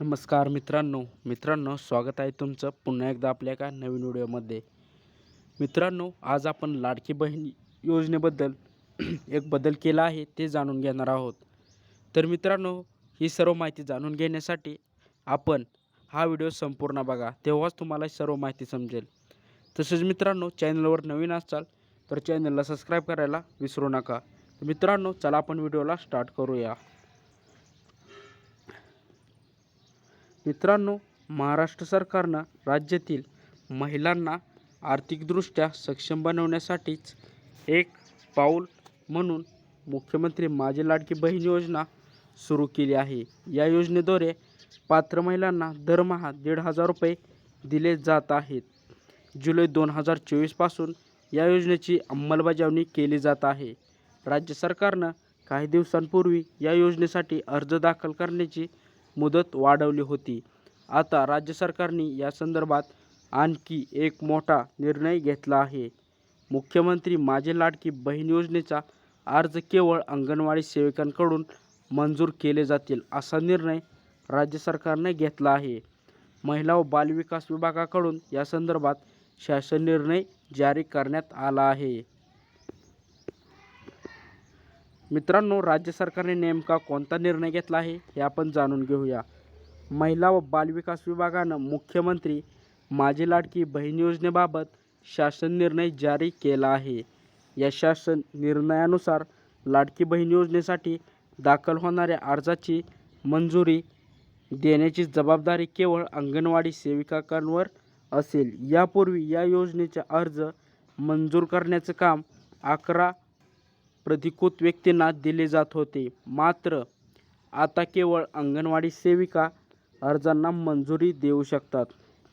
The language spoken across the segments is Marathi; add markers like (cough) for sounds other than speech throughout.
नमस्कार मित्रांनो मित्रांनो स्वागत आहे तुमचं पुन्हा एकदा आपल्या एका नवीन व्हिडिओमध्ये. मित्रांनो आज आपण लाडकी बहीण योजनेबद्दल (clears throat) एक बदल केला आहे ते जाणून घेणार आहोत. तर मित्रांनो ही सर्व माहिती जाणून घेण्यासाठी आपण हा व्हिडिओ संपूर्ण बघा तेव्हाच तुम्हाला सर्व माहिती समजेल. तसेच मित्रांनो चॅनलवर नवीन असाल तर चॅनलला सबस्क्राईब करायला विसरू नका. मित्रांनो चला आपण व्हिडिओला स्टार्ट करूया. मित्रांनो महाराष्ट्र सरकारनं राज्यातील महिलांना आर्थिकदृष्ट्या सक्षम बनवण्यासाठीच एक पाऊल म्हणून मुख्यमंत्री माझी लाडकी बहीण योजना सुरू केली आहे. या योजनेद्वारे पात्र महिलांना दरमहा दीड हजार रुपये दिले जात आहेत. जुलै दोन हजार चोवीसपासून या योजनेची अंमलबजावणी केली जात आहे. राज्य सरकारनं काही दिवसांपूर्वी या योजनेसाठी अर्ज दाखल करण्याची मुदत वाढवली होती. आता राज्य सरकारने या संदर्भात आणखी एक मोठा निर्णय घेतला आहे. मुख्यमंत्री माझे लाडकी बहीण योजनेचा अर्ज केवळ अंगणवाडी सेविकांकडून मंजूर केले जातील असा निर्णय राज्य सरकारने घेतला आहे. महिला व बालविकास विभागाकडून या संदर्भात शासन निर्णय जारी करण्यात आला आहे. मित्रांनो राज्य सरकारने नेमका कोणता निर्णय घेतला आहे हे आपण जाणून घेऊया. महिला व बालविकास विभागानं मुख्यमंत्री माझी लाडकी बहीण योजनेबाबत शासन निर्णय जारी केला आहे. या शासन निर्णयानुसार लाडकी बहीण योजनेसाठी दाखल होणाऱ्या अर्जाची मंजुरी देण्याची जबाबदारी केवळ अंगणवाडी सेविकांवर असेल. यापूर्वी या योजनेचे अर्ज मंजूर करण्याचं काम अकरा प्रतिकृत व्यक्तींना दिले जात होते. मात्र आता केवळ अंगणवाडी सेविका अर्जांना मंजुरी देऊ शकतात.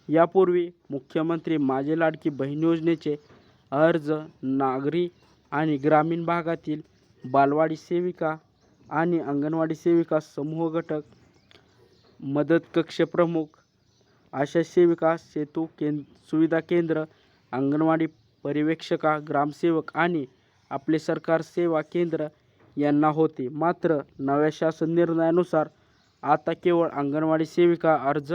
यापूर्वी मुख्यमंत्री माझे लाडकी बहीण योजनेचे अर्ज नागरी आणि ग्रामीण भागातील बालवाडी सेविका आणि अंगणवाडी सेविका समूह घटक मदत कक्ष प्रमुख आशा सेविका सेतू केंद्र सुविधा केंद्र अंगणवाडी पर्यवेक्षका ग्रामसेवक आणि आपले सरकार सेवा केंद्र यांना होते. मात्र नव्या शासन निर्णयानुसार आता केवळ अंगणवाडी सेविका अर्ज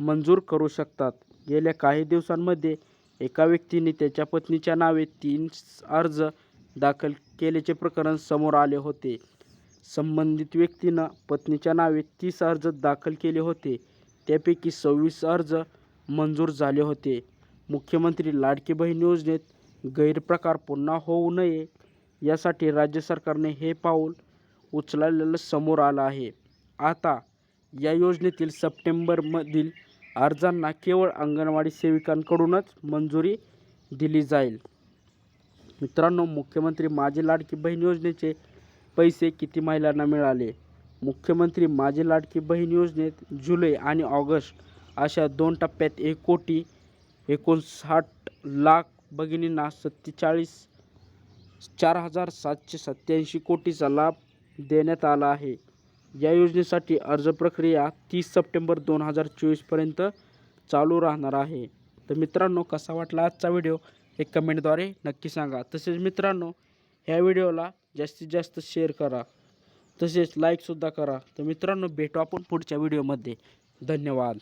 मंजूर करू शकतात. गेल्या काही दिवसांमध्ये एका व्यक्तीने त्याच्या पत्नीच्या नावे तीन अर्ज दाखल केल्याचे प्रकरण समोर आले होते. संबंधित व्यक्तीनं पत्नीच्या नावे तीस अर्ज दाखल केले होते. त्यापैकी सव्वीस अर्ज मंजूर झाले होते. मुख्यमंत्री लाडकी बहीण योजनेत गैरप्रकार पुन्हा होऊ नये यासाठी राज्य सरकारने हे पाऊल उचललेलं समोर आलं आहे. आता या योजनेतील सप्टेंबरमधील अर्जांना केवळ अंगणवाडी सेविकांकडूनच मंजुरी दिली जाईल. मित्रांनो मुख्यमंत्री माझी लाडकी बहीण योजनेचे पैसे किती महिलांना मिळाले? मुख्यमंत्री माझी लाडकी बहीण योजनेत जुलै आणि ऑगस्ट अशा दोन टप्प्यात एक कोटी एकोणसाठ लाख भगिनींना सत्तेचाळीस चार हजार सातशे सत्त्याऐंशी कोटीचा लाभ देण्यात आला आहे. या योजनेसाठी अर्ज प्रक्रिया तीस सप्टेंबर दोन हजार चोवीसपर्यंत चालू राहणार आहे. तर मित्रांनो कसा वाटला आजचा व्हिडिओ? हे कमेंटद्वारे नक्की सांगा. तसेच मित्रांनो ह्या व्हिडिओला जास्तीत जास्त शेअर करा. तसेच लाईकसुद्धा करा. तर मित्रांनो भेटू आपण पुढच्या व्हिडिओमध्ये. धन्यवाद.